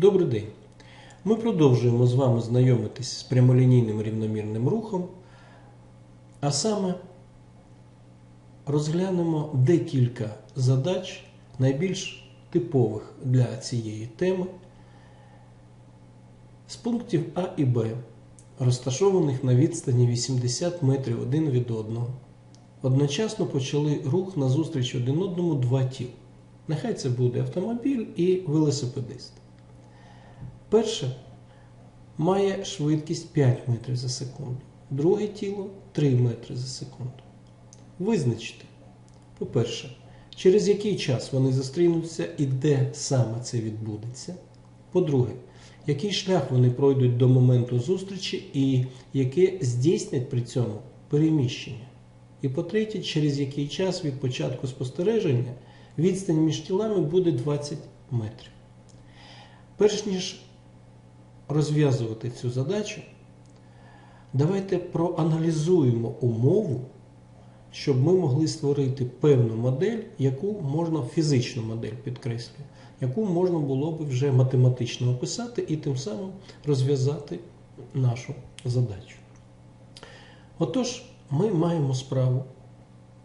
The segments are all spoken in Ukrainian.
Добрий день! Ми продовжуємо з вами знайомитись з прямолінійним рівномірним рухом, а саме розглянемо декілька задач, найбільш типових для цієї теми, з пунктів А і Б, розташованих на відстані 80 метрів один від одного. Одночасно почали рух назустріч один одному два тіл. Нехай це буде автомобіль і велосипедист. Перше має швидкість 5 метрів за секунду, друге тіло 3 метри за секунду. Визначте, по-перше, через який час вони зустрінуться і де саме це відбудеться. По-друге, який шлях вони пройдуть до моменту зустрічі і яке здійснять при цьому переміщення. І по-третє, через який час від початку спостереження відстань між тілами буде 20 метрів. Перш ніж розв'язувати цю задачу, давайте проаналізуємо умову, щоб ми могли створити певну модель, яку можна фізичну модель підкреслюю, яку можна було б вже математично описати і тим самим розв'язати нашу задачу. Отож, ми маємо справу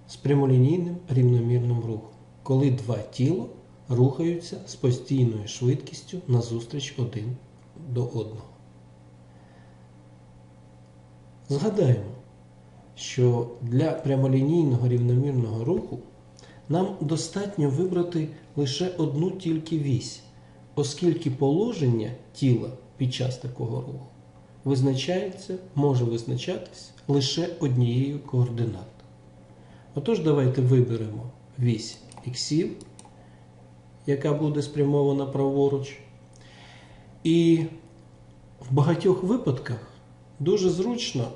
з прямолінійним рівномірним рухом, коли два тіла рухаються з постійною швидкістю назустріч один до одного. Згадаємо, що для прямолінійного рівномірного руху нам достатньо вибрати лише одну тільки вісь, оскільки положення тіла під час такого руху визначається, може визначатись лише однією координат. Отож, давайте виберемо вісь іксів, яка буде спрямована праворуч. І в багатьох випадках дуже зручно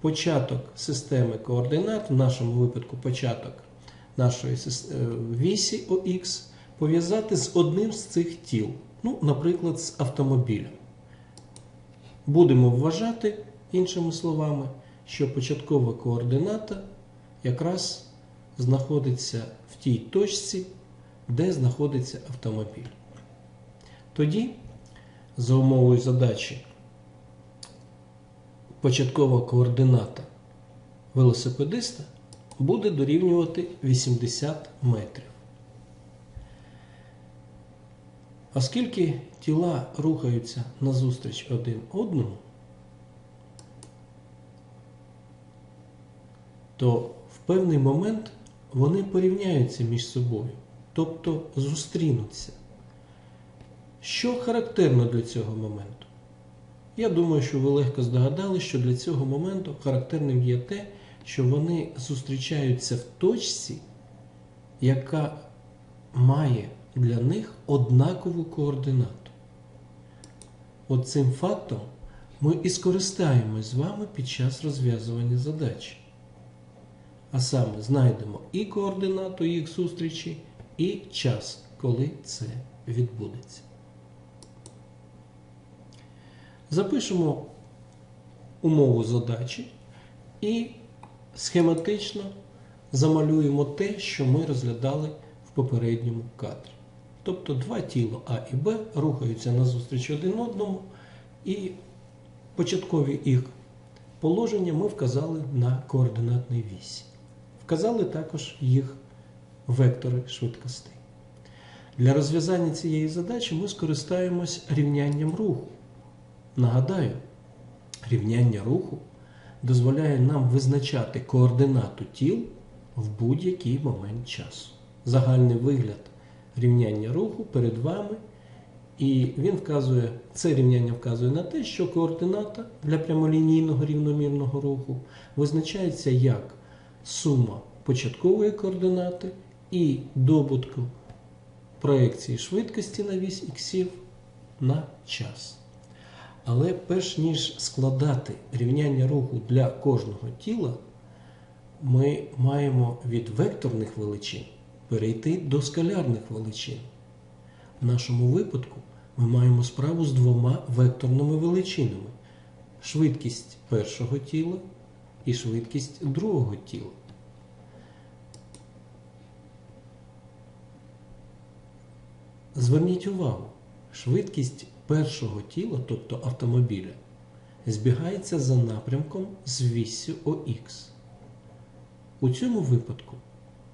початок системи координат, в нашому випадку початок нашої вісі ОХ, пов'язати з одним з цих тіл, ну, наприклад, з автомобілем. Будемо вважати, іншими словами, що початкова координата якраз знаходиться в тій точці, де знаходиться автомобіль. Тоді, за умовою задачі, початкова координата велосипедиста буде дорівнювати 80 метрів. Оскільки тіла рухаються назустріч один одному, то в певний момент вони порівняються між собою, тобто зустрінуться. Що характерно для цього моменту? Я думаю, що ви легко здогадали, що для цього моменту характерним є те, що вони зустрічаються в точці, яка має для них однакову координату. От цим фактом ми і скористаємось з вами під час розв'язування задачі. А саме знайдемо і координату їх зустрічі, і час, коли це відбудеться. Запишемо умову задачі і схематично замалюємо те, що ми розглядали в попередньому кадрі. Тобто два тіла А і Б рухаються назустріч один одному, і початкові їх положення ми вказали на координатній вісі. Вказали також їх вектори швидкостей. Для розв'язання цієї задачі ми скористаємось рівнянням руху. Нагадаю, рівняння руху дозволяє нам визначати координату тіл в будь-який момент часу. Загальний вигляд рівняння руху перед вами. І він вказує, це рівняння вказує на те, що координата для прямолінійного рівномірного руху визначається як сума початкової координати і добутку проекції швидкості на вісь іксів на час. Але перш ніж складати рівняння руху для кожного тіла, ми маємо від векторних величин перейти до скалярних величин. В нашому випадку ми маємо справу з двома векторними величинами: швидкість першого тіла і швидкість другого тіла. Зверніть увагу, швидкість першого тіла, тобто автомобіля, збігається за напрямком з віссю ОХ. У цьому випадку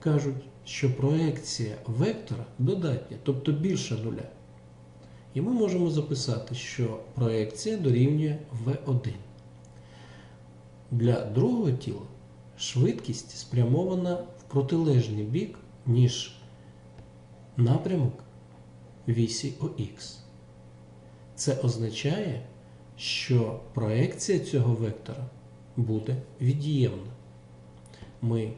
кажуть, що проекція вектора додатня, тобто більше нуля. І ми можемо записати, що проекція дорівнює V1. Для другого тіла швидкість спрямована в протилежний бік, ніж напрямок вісі ОХ. Це означає, що проекція цього вектора буде від'ємна. Ми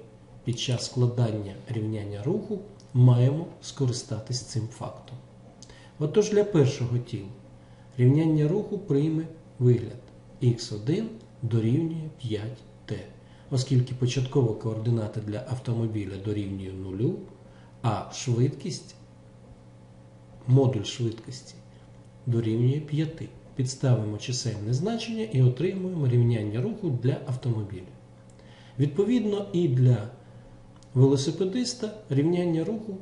під час складання рівняння руху маємо скористатись цим фактом. Отож для першого тіла рівняння руху прийме вигляд х1 дорівнює 5t, оскільки початкова координата для автомобіля дорівнює 0, а швидкість, модуль швидкості дорівнює 5. Підставимо чисельне значення і отримуємо рівняння руху для автомобіля. Відповідно, і для велосипедиста рівняння руху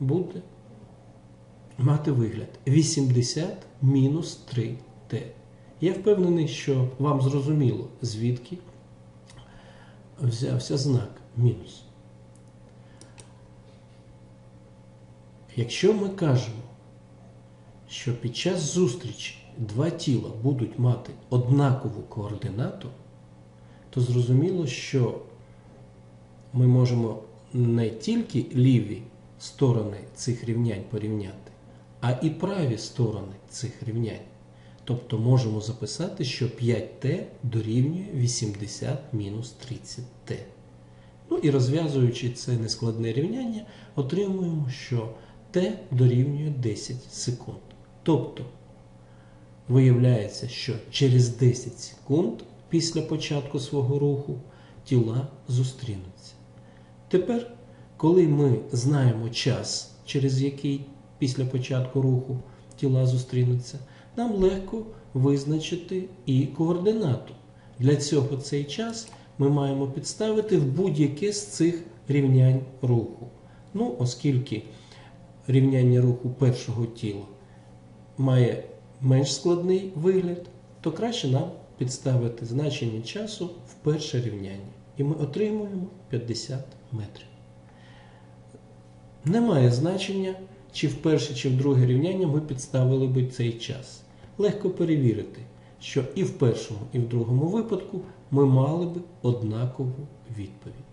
буде мати вигляд 80 мінус 3t. Я впевнений, що вам зрозуміло, звідки взявся знак мінус. Якщо ми кажемо, що під час зустрічі два тіла будуть мати однакову координату, то зрозуміло, що ми можемо не тільки ліві сторони цих рівнянь порівняти, а і праві сторони цих рівнянь. Тобто можемо записати, що 5t дорівнює 80 мінус 30t. Ну і розв'язуючи це нескладне рівняння, отримуємо, що t дорівнює 10 секунд. Тобто, виявляється, що через 10 секунд після початку свого руху тіла зустрінуться. Тепер, коли ми знаємо час, через який після початку руху тіла зустрінуться, нам легко визначити і координату. Для цього цей час ми маємо підставити в будь-яке з цих рівнянь руху. Ну, оскільки рівняння руху першого тіла має менш складний вигляд, то краще нам підставити значення часу в перше рівняння. І ми отримуємо 50 метрів. Немає значення, чи в перше, чи в друге рівняння ми підставили би цей час. Легко перевірити, що і в першому, і в другому випадку ми мали би однакову відповідь.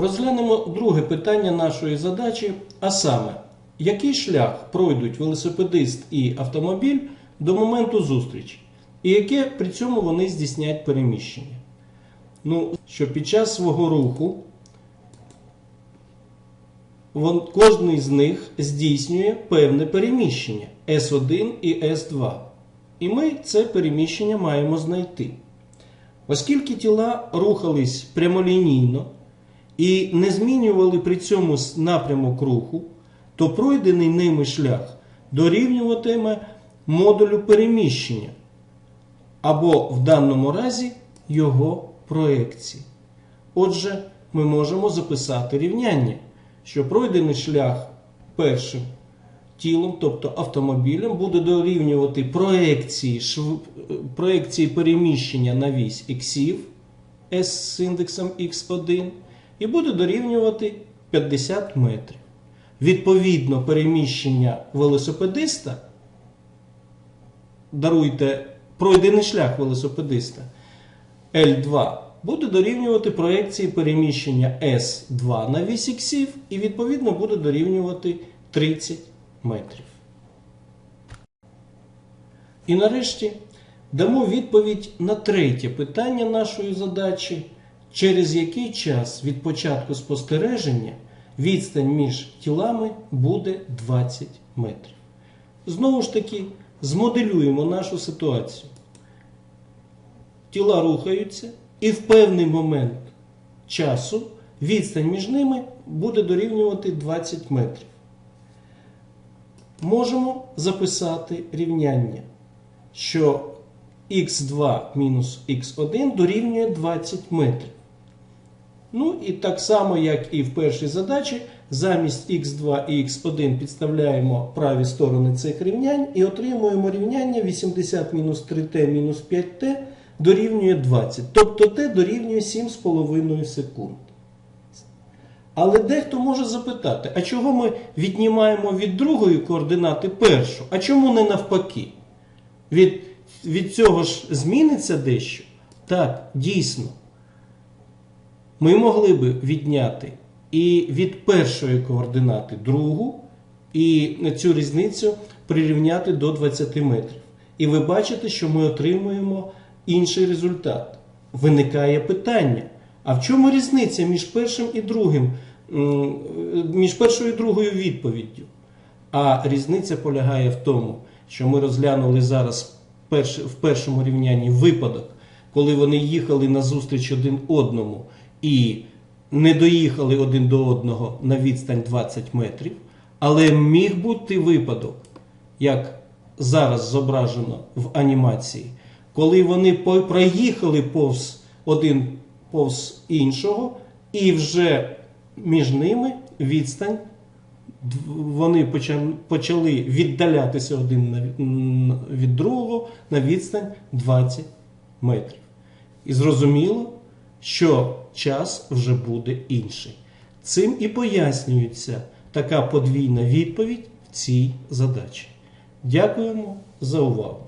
Розглянемо друге питання нашої задачі, а саме, який шлях пройдуть велосипедист і автомобіль до моменту зустрічі, і яке при цьому вони здійснять переміщення. Ну, що під час свого руху вон, кожен з них здійснює певне переміщення S1 і S2. І ми це переміщення маємо знайти. Оскільки тіла рухались прямолінійно і не змінювали при цьому напрямок руху, то пройдений ними шлях дорівнюватиме модулю переміщення, або в даному разі його проекції. Отже, ми можемо записати рівняння, що пройдений шлях першим тілом, тобто автомобілем, буде дорівнювати проекції, проекції переміщення на вісь іксів S з індексом x1 і буде дорівнювати 50 метрів. Відповідно, переміщення велосипедиста, даруйте, пройдений шлях велосипедиста L2 буде дорівнювати проекції переміщення S2 на вісь іксів і відповідно буде дорівнювати 30 метрів. І нарешті дамо відповідь на третє питання нашої задачі, через який час від початку спостереження відстань між тілами буде 20 метрів. Знову ж таки, змоделюємо нашу ситуацію. Тіла рухаються, і в певний момент часу відстань між ними буде дорівнювати 20 метрів. Можемо записати рівняння, що х2 мінус х1 дорівнює 20 метрів. Ну і так само, як і в першій задачі, замість х2 і х1 підставляємо праві сторони цих рівнянь і отримуємо рівняння 80-3t-5t дорівнює 20. Тобто t дорівнює 7,5 секунд. Але дехто може запитати, а чого ми віднімаємо від другої координати першу? А чому не навпаки? Від, від цього ж зміниться дещо? Так, дійсно. Ми могли би відняти і від першої координати другу, і цю різницю прирівняти до 20 метрів. І ви бачите, що ми отримуємо інший результат. Виникає питання: а в чому різниця між першим і другим, між першою і другою відповіддю? А різниця полягає в тому, що ми розглянули зараз в першому рівнянні випадок, коли вони їхали назустріч один одному і не доїхали один до одного на відстань 20 метрів, але міг бути випадок, як зараз зображено в анімації, коли вони проїхали повз один повз іншого, і вже між ними відстань вони почали віддалятися один від другого на відстань 20 метрів. І зрозуміло, що час вже буде інший. Цим і пояснюється така подвійна відповідь в цій задачі. Дякуємо за увагу.